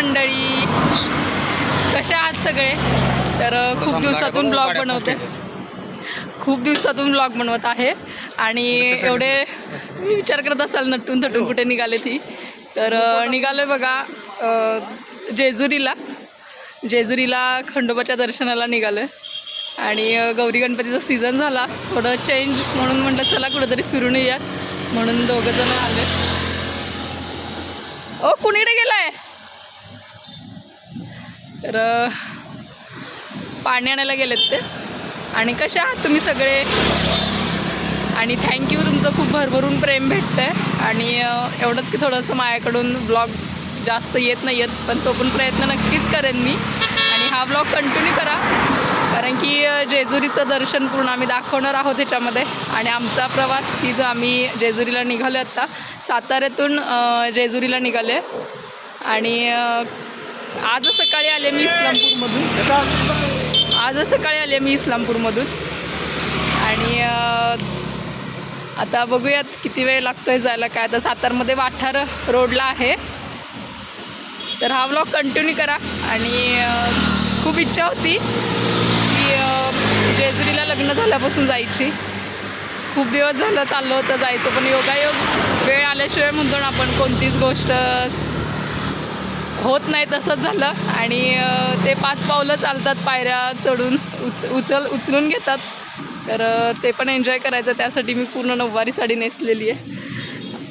मंडळी. कशा आहात सगळे? तर खूप दिवसातून ब्लॉग बनवते. खूप दिवसातून ब्लॉग बनवत आहे. आणि एवढे मी विचार करत असाल नटून थटून कुठे निघाले ती. तर निघालोय बघा जेजुरीला. जेजुरीला खंडोबाच्या दर्शनाला निघालोय. आणि गौरी गणपतीचा सीझन झाला. थोडं चेंज म्हणून म्हटलं चला कुठेतरी फिरून येऊयात. म्हणून दोघं जण आले. ओ कुणीकडे गेलाय? तर पाणी आणायला गेलेत ते. आणि कशा? आहात तुम्ही सगळे. आणि थँक्यू तुमचं खूप भरभरून प्रेम भेटतं आहे आणि एवढंच की थोडंसं माझ्याकडून ब्लॉग जास्त येत नाही आहेत पण तो पण प्रयत्न नक्कीच करेन मी. आणि हा ब्लॉग कंटिन्यू करा. कारण की जेजुरीचं दर्शन पूर्ण आम्ही दाखवणार आहोत ह्याच्यामध्ये. आणि आमचा प्रवास की जो आम्ही जेजुरीला निघालो आत्ता साताऱ्यातून जेजुरीला निघाले आणि आज सकाळी आले मी इस्लामपूरमधून. आज सकाळी आले मी इस्लामपूरमधून. आणि आता बघूयात किती वेळ लागतोय जायला काय. तर सातारमध्ये वाठार रोडला आहे. तर हा व्लॉग कंटिन्यू करा. आणि खूप इच्छा होती की जेजुरीला लग्न झाल्यापासून जायची. खूप दिवस झालं चाललं होतं जायचं पण योगायोग वेळ आल्याशिवाय म्हणतो ना आपण कोणतीच गोष्ट होत नाही तसंच झालं. आणि ते पाच पावलं चालतात पायऱ्या चढून उच उचल उचलून घेतात. तर ते पण एन्जॉय करायचं. त्यासाठी मी पूर्ण नऊवारी साडी नेसलेली आहे.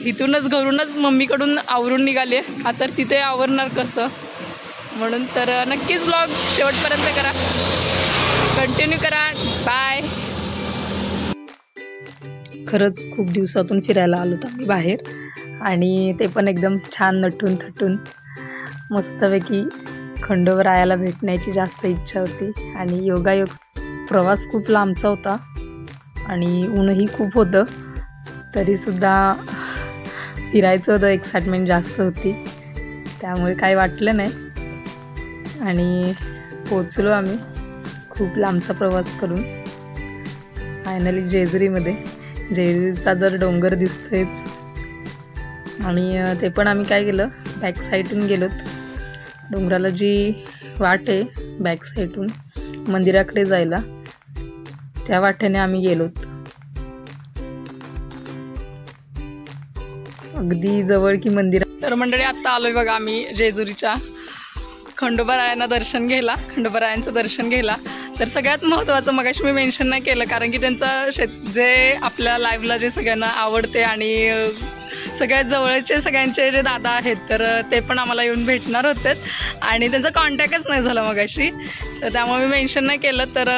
इथूनच घरूनच मम्मीकडून आवरून निघाली आहे. का तर तिथे आवरणार कसं? म्हणून तर नक्कीच ब्लॉग शेवटपर्यंत करा. कंटिन्यू करा. बाय. खरंच खूप दिवसातून फिरायला आलो होतो आम्ही बाहेर. आणि ते पण एकदम छान नटून थटून मस्तपैकी खंडोबरायाला भेटण्याची जास्त इच्छा होती. आणि योगायोग प्रवास खूप लांबचा होता. आणि ऊनही खूप होतं. तरीसुद्धा फिरायचं होतं. एक्साइटमेंट जास्त होती. त्यामुळे काही वाटलं नाही. आणि पोचलो आम्ही. खूप लांबचा प्रवास करून. फायनली जेजुरीमध्ये. जेजुरीचा जर डोंगर दिसतोयच. आणि ते पण आम्ही काय केलं? बॅक साईडून गेलोत. डोंगराला जी वाट आहे बॅक साईडून मंदिराकडे जायला त्या वाटेने आम्ही गेलोत अगदी जवळ की मंदिर तर मंडळी आत्ता आलोय बघा आम्ही जेजुरीच्या खंडोबारायांना दर्शन घ्यायला खंडोबारायांचं दर्शन घ्यायला. तर सगळ्यात महत्त्वाचं मगाशी मी मेन्शन नाही केलं कारण की त्यांचं शेत जे आपल्या लाईफला जे सगळ्यांना आवडते आणि सगळ्यात जवळचे सगळ्यांचे जे दादा आहेत तर ते पण आम्हाला येऊन भेटणार होते. आणि त्यांचा कॉन्टॅक्टच नाही झाला मगाशी. तर त्यामुळे मी मेन्शन नाही केलं तर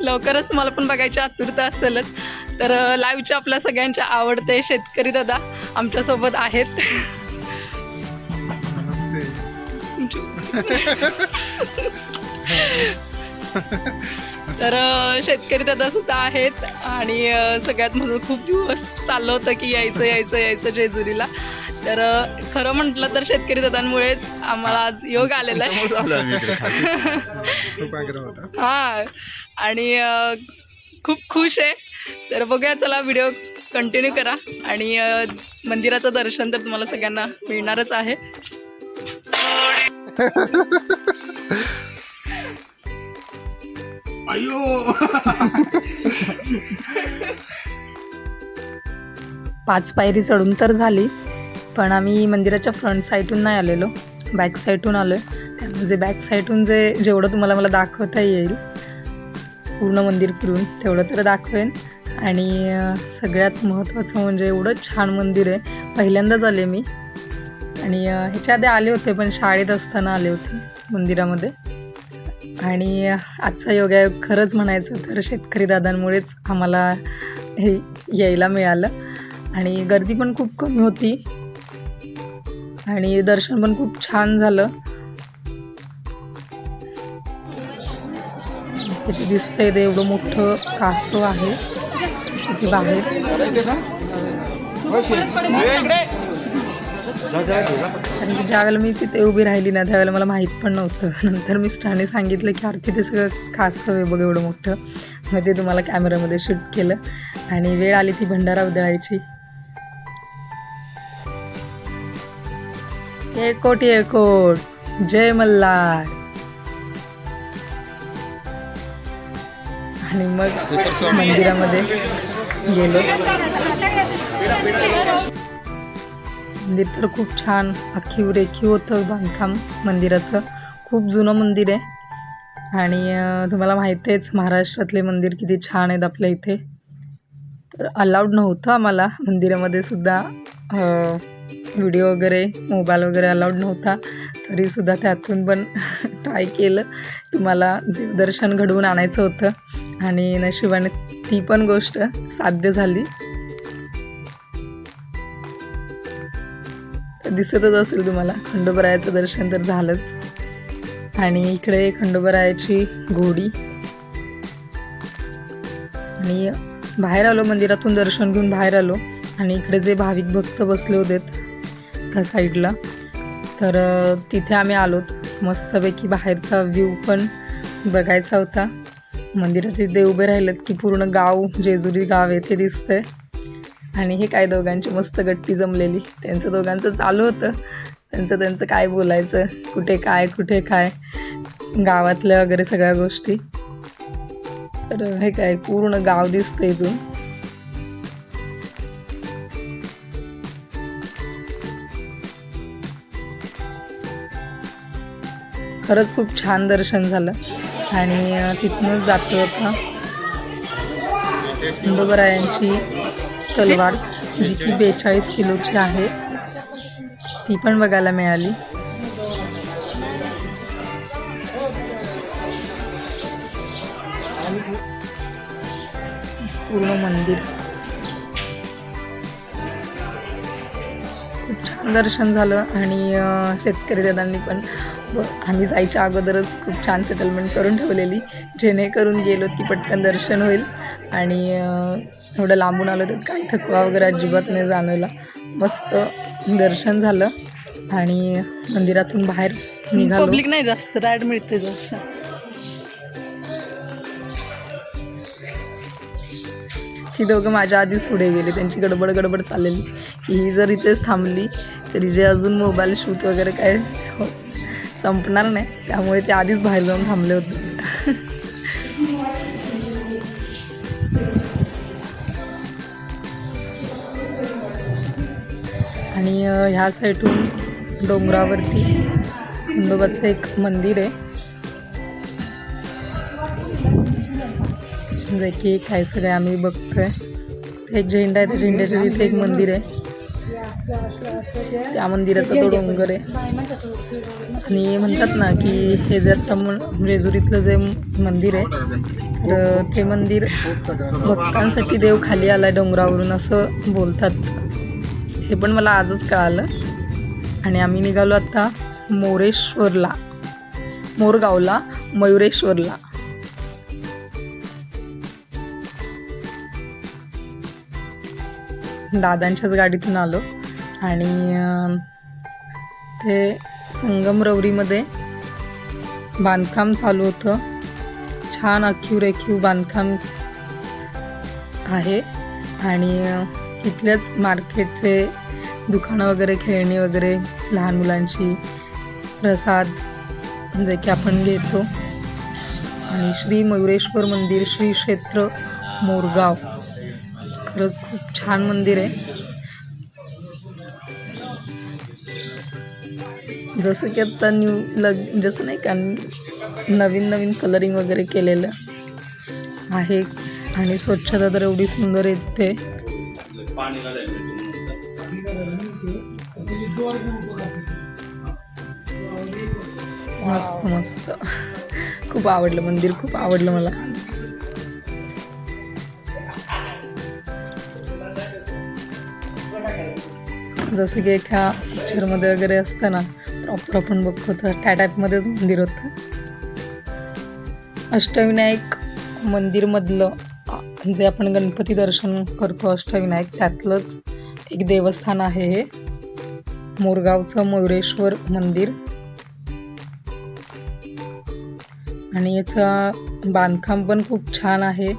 लवकरच तुम्हाला पण बघायची आतुरता असेलच. तर लाईव्हचे आपल्या सगळ्यांचे आवडते शेतकरी दादा आमच्यासोबत आहेत. नमस्ते. तर शेतकरी दादा सुद्धा आहेत आणि सगळ्यात म्हणून खूप दिवस चाललं होतं की यायचं यायचं यायचं जेजुरीला. तर खरं म्हटलं तर शेतकरी दादांमुळेच आम्हाला आज योग आलेला आहे. हां. आणि खूप खुश आहे. तर बघूया चला व्हिडिओ कंटिन्यू करा. आणि मंदिराचं दर्शन तर तुम्हाला सगळ्यांना मिळणारच आहे. अयो पाच पायरी चढून तर झाली पण आम्ही मंदिराच्या फ्रंट साईडून नाही आलेलो. बॅक साईडून आलो आहे म्हणजे बॅक साईडून जे जेवढं तुम्हाला मला दाखवता येईल पूर्ण मंदिर फिरून तेवढं तर दाखवेन. आणि सगळ्यात महत्त्वाचं म्हणजे एवढं छान मंदिर आहे. पहिल्यांदाच आले मी. आणि ह्याच्या आधी आले होते पण शाळेत असताना आले होते मंदिरामध्ये. आणि आजचा योगायोग खरंच म्हणायचं तर शेतकरी दादांमुळेच आम्हाला हे यायला मिळालं. आणि गर्दी पण खूप कमी होती. आणि दर्शन पण खूप छान झालं. तिथे दिसतंय ते एवढं मोठं कासव आहे. बाहेर. आणि ज्यावेळेला मी तिथे उभी राहिली ना त्यावेळेला मला माहीत पण नव्हतं. नंतर मी स्टाने सांगितलं की आरती ते सगळं खास हवे बघ एवढं मोठं. मग ते तुम्हाला कॅमेरामध्ये शूट केलं. आणि वेळ आली ती भंडारा उधळायची. एकोट एकोट. जय मल्हार. आणि मग मंदिरामध्ये गेलो. मंदिर तर खूप छान. आखीव रेखीव होतं बांधकाम मंदिराचं. खूप जुनं मंदिर आहे. आणि तुम्हाला माहिती आहेच महाराष्ट्रातले मंदिर किती छान आहेत आपल्या इथे. तर अलाउड नव्हतं आम्हाला मंदिरामध्ये सुद्धा. व्हिडिओ वगैरे मोबाईल वगैरे अलाउड नव्हता. तरीसुद्धा त्यातून पण ट्राय केलं. तुम्हाला देवदर्शन घडवून आणायचं होतं. आणि नशिबाने ती पण गोष्ट साध्य झाली. दिसतच असेल तुम्हाला. खंडोबरायाचं दर्शन तर झालंच. आणि इकडे खंडोबरायाची घोडी. आणि बाहेर आलो मंदिरातून दर्शन घेऊन बाहेर आलो. आणि इकडे जे भाविक भक्त बसले होते त्या साईडला तर तिथे आम्ही आलोत मस्तपैकी बाहेरचा व्ह्यू पण बघायचा होता. मंदिरात तिथे उभे राहिलेत की पूर्ण गाव जेजुरी गाव आहे ते दिसतंय. आणि हे काय दोघांची मस्त गट्टी जमलेली. त्यांचं दोघांचं चालू होतं. त्यांचं त्यांचं काय बोलायचं कुठे काय कुठे काय गावातल्या वगैरे सगळ्या गोष्टी. तर हे काय पूर्ण गाव दिसतं इथून. खरंच खूप छान दर्शन झालं. आणि तिथूनच जातो आता. यांची तलवार जी की बेचाळीस किलोची आहे. ती पण बघायला मिळाली. पूर्ण मंदिर. खूप छान दर्शन झालं आणि शेतकरी दादांनी पण आम्ही जायच्या अगोदरच खूप छान सेटलमेंट करून ठेवलेली. जेणेकरून गेलो की पटकन दर्शन होईल. आणि एवढं लांबून आलो तर काही थकवा वगैरे अजिबात नाही जाणवला. मस्त दर्शन झालं आणि मंदिरातून बाहेर निघालो. पब्लिक नाही जास्त राईड मिळते जास्त. ती दोघं माझ्या आधीच पुढे गेली. त्यांची गडबड गडबड चाललेली. की ही जर इथेच थांबली तरी जे अजून मोबाईल शूट वगैरे काय संपणार नाही. त्यामुळे ते आधीच बाहेर जाऊन थांबले होते. आणि ह्या साईडून डोंगरावरती खंडोबाचं एक मंदिर आहे. जे की काय सगळे आम्ही बघतोय. एक झेंडा आहे त्या झेंड्याच्या तिथे एक मंदिर आहे. त्या मंदिराचा तो डोंगर आहे. आणि म्हणतात ना की हे जे आत्ता रेजुरीतलं जे मंदिर आहे तर ते मंदिर भक्तांसाठी देव खाली आला डोंगरावरून असं बोलतात. हे पण मला आजच कळालं. आणि आम्ही निघालो आत्ता मोरेश्वरला मोरगावला मयुरेश्वरला. दादांच्याच गाडीतून आलो. आणि ते संगमरवरीमध्ये बांधकाम चालू होतं. छान अखीव रेखीव बांधकाम आहे. आणि इथल्याच तिथल्याच मार्केटचे दुकानं वगैरे खेळणी वगैरे लहान मुलांची प्रसाद जे की आपण घेतो. आणि श्री मयुरेश्वर मंदिर श्री क्षेत्र मोरगाव. खरंच खूप छान मंदिर आहे. जसं की आता न्यू लग जसं नाही का नवीन नवीन कलरिंग वगैरे केलेलं आहे. आणि स्वच्छता तर एवढी सुंदर येते मस्त मस्त. खूप आवडलं मंदिर खूप आवडलं मला. जसं की एका पिक्चरमध्ये वगैरे असतं ना प्रॉपर आपण बघतो तर त्या टाईपमध्येच मंदिर होतं. अष्टविनायक मंदिरमधलं जे आपण गणपती दर्शन करतो अष्टविनायक त्यातलंच एक देवस्थान आहे हे. मोरगावचं मयुरेश्वर मंदिर. आणि याचं बांधकाम पण खूप छान आहे.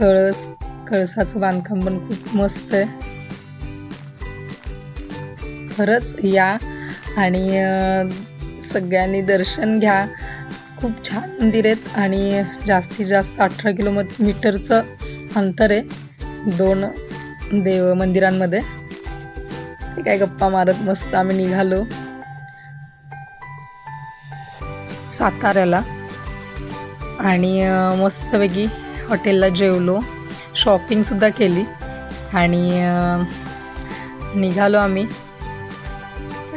कळस कळसाचं बांधकाम पण खूप मस्त आहे. खरंच या आणि सगळ्यांनी दर्शन घ्या. खूप छान मंदिर आहेत आणि जास्तीत जास्त अठरा किलोमी मीटरचं अंतर आहे दोन देव मंदिरांमध्ये. ते काय गप्पा मारत मस्त आम्ही निघालो. साताऱ्याला. आणि मस्तपैकी हॉटेलला जेवलो. शॉपिंगसुद्धा केली. आणि निघालो आम्ही.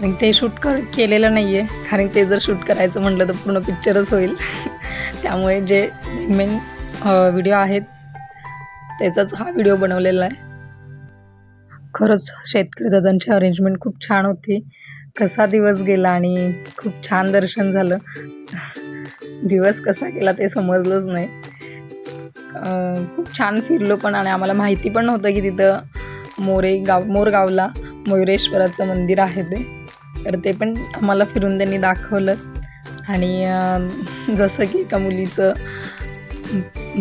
कारण ते शूट कर केलेलं नाही आहे कारण ते जर शूट करायचं म्हटलं तर पूर्ण पिक्चरच होईल. त्यामुळे जे मेन व्हिडिओ आहेत त्याचाच हा व्हिडिओ बनवलेला आहे. खरंच शेतकरी दादांची अरेंजमेंट खूप छान होती. कसा दिवस गेला आणि खूप छान दर्शन झालं. दिवस कसा गेला ते समजलंच नाही. खूप छान फिरलो पण आणि आम्हाला माहिती पण नव्हतं की तिथं मोरे गाव मोरगावला मयुरेश्वराचं मंदिर आहे ते. तर ते पण आम्हाला फिरून त्यांनी दाखवलं. आणि जसं की एका मुलीचं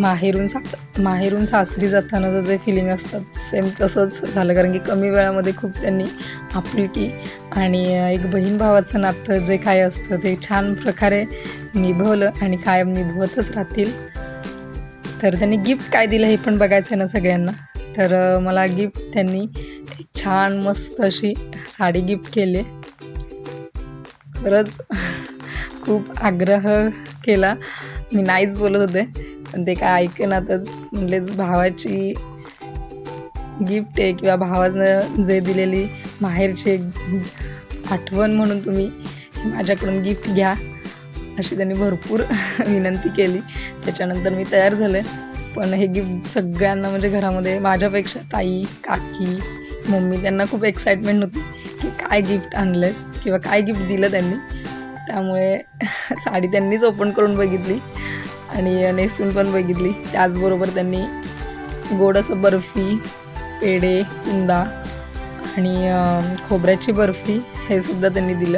माहेरून सा माहेरून सासरी जातानाचं जे फिलिंग असतात सेम तसंच झालं. कारण की कमी वेळामध्ये खूप त्यांनी आपुलकी आणि एक बहीण भावाचं नातं जे काय असतं ते छान प्रकारे निभवलं आणि कायम निभवतच राहतील. तर त्यांनी गिफ्ट काय दिलं हे पण बघायचं आहे ना सगळ्यांना. तर मला गिफ्ट त्यांनी एक छान मस्त अशी साडी गिफ्ट केली. खरंच खूप आग्रह केला. मी नाहीच बोलत होते पण ते काय ऐकनातच म्हणजेच भावाची गिफ्ट आहे किंवा भावानं जे दिलेली माहेरची आठवण म्हणून तुम्ही माझ्याकडून गिफ्ट घ्या अशी त्यांनी भरपूर विनंती केली. त्याच्यानंतर मी तयार झाले. पण हे गिफ्ट सगळ्यांना म्हणजे घरामध्ये माझ्यापेक्षा ताई काकी मम्मी त्यांना खूप एक्साइटमेंट होती. की काय गिफ्ट आणलंस किंवा काय गिफ्ट दिलं त्यांनी त्यामुळे साडी त्यांनीच ओपन करून बघितली आणि नेसून पण बघितली. त्याचबरोबर त्यांनी गोड असं बर्फी पेढे कुंदा आणि खोबऱ्याची बर्फी हे सुद्धा त्यांनी दिलं.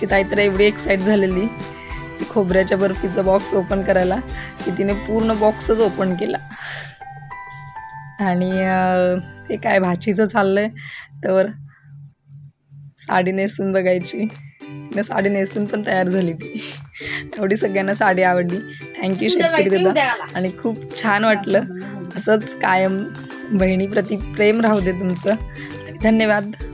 ची ताई तर एवढी एक्साईट झालेली की खोबऱ्याच्या बर्फीचा बॉक्स ओपन करायला की तिने पूर्ण बॉक्सच ओपन केला. आणि ते काय भाचीचं चाललं आहे तर साडी नेसून बघायची. तिने साडी नेसून पण तयार झाली ती. एवढी सगळ्यांना साडी आवडली. थँक्यू शेतकरी दादा. आणि खूप छान वाटलं. असंच कायम बहिणीप्रती प्रेम राहू दे तुमचं. धन्यवाद.